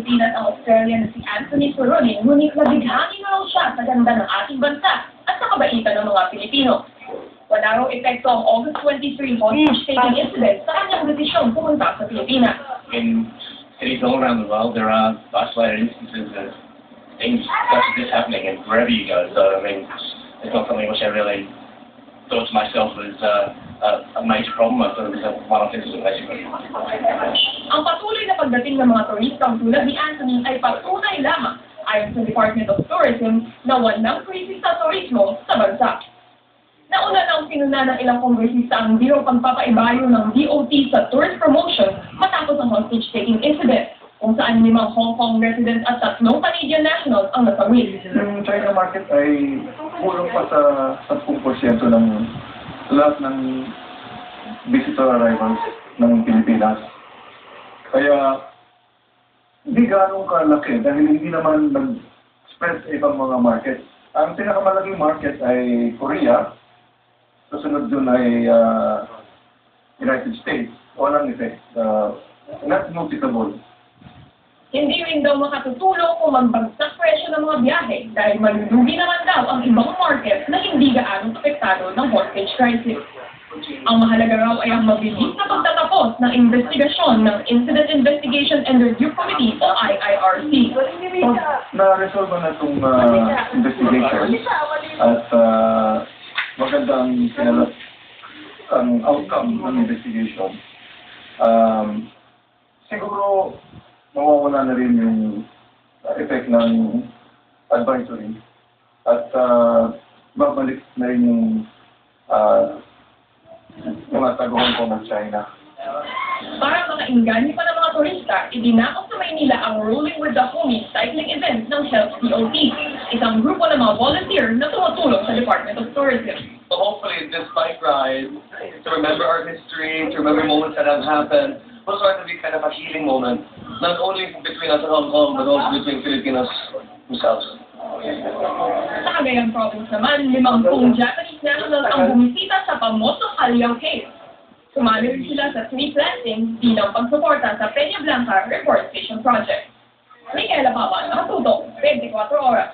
Pilipinas ang Australian na si Anthony Furonin, ngunit nabighani na raw siya sa ganda ng ating bansa at sa kabaitan ng mga Pilipino. Wala raw epekto ang August 23 hostage-taking incident sa kanyang desisyong pumunta sa Pilipinas. in cities all around the world, there are isolated instances of things such as this happening, and wherever you go. So, I mean, it's not something which I really thought to myself was uh, a, a major problem. I thought it was a one-off incident, basically. Ang patuloy na pagdating ng mga turistang tulad ni Anthony ay patunay lamang ayon sa Department of Tourism na walang krisis sa turismo sa bansa. Nauna nang sinuna ng ilang kongresista ang biro pagpapaibayo ng DOT sa tourist promotion matapos ang hostage-taking incident kung saan limang Hong Kong resident at tatlong Canadian nationals ang nasawil. Yung China market ay kulang pa sa 10% ng lahat ng visitor arrivals ng Pilipinas. Kaya hindi ganong kalaki dahil hindi naman nag-spread sa ibang mga market. Ang pinakamalaking market ay Korea, susunod dun ay ah, United States. Walang effect. Uh, not noticeable. Hindi rin daw makatutulong kung magbagsak presyo ng mga biyahe dahil malulugi naman daw ang ibang market na hindi gaano apektado ng hostage crisis. Ang mahalaga raw ay ang mabilis na pagtatapos ng investigasyon ng Incident Investigation and Review Committee o IIRC. So, na-resolve na itong ah, investigation at uh, maganda ang, pinala- ang outcome ng investigation. Um, siguro, mawawala na rin yung uh, effect ng advisory at uh, babalik na rin yung uh, mga taguhan ko ng China. Para makainganyo pa ng mga turista, idinakot sa Maynila ang Rolling with the Homies cycling event ng Health DOT, isang grupo ng mga volunteer na tumutulong sa Department of Tourism. So hopefully this bike ride, to remember our history, to remember moments that have happened, will sort of be kind of a healing moment, not only between us in Hong Kong, but also between Filipinos themselves. Sa Cagayan Province naman, limangpung Japanese nationals ang bumisita sa Pamoso Callao Cave. Sumali rin sila sa tree planting bilang pagsuporta sa Peña Blanca Reforestation Project. Michaela Pawan, nakatutok, 24 oras.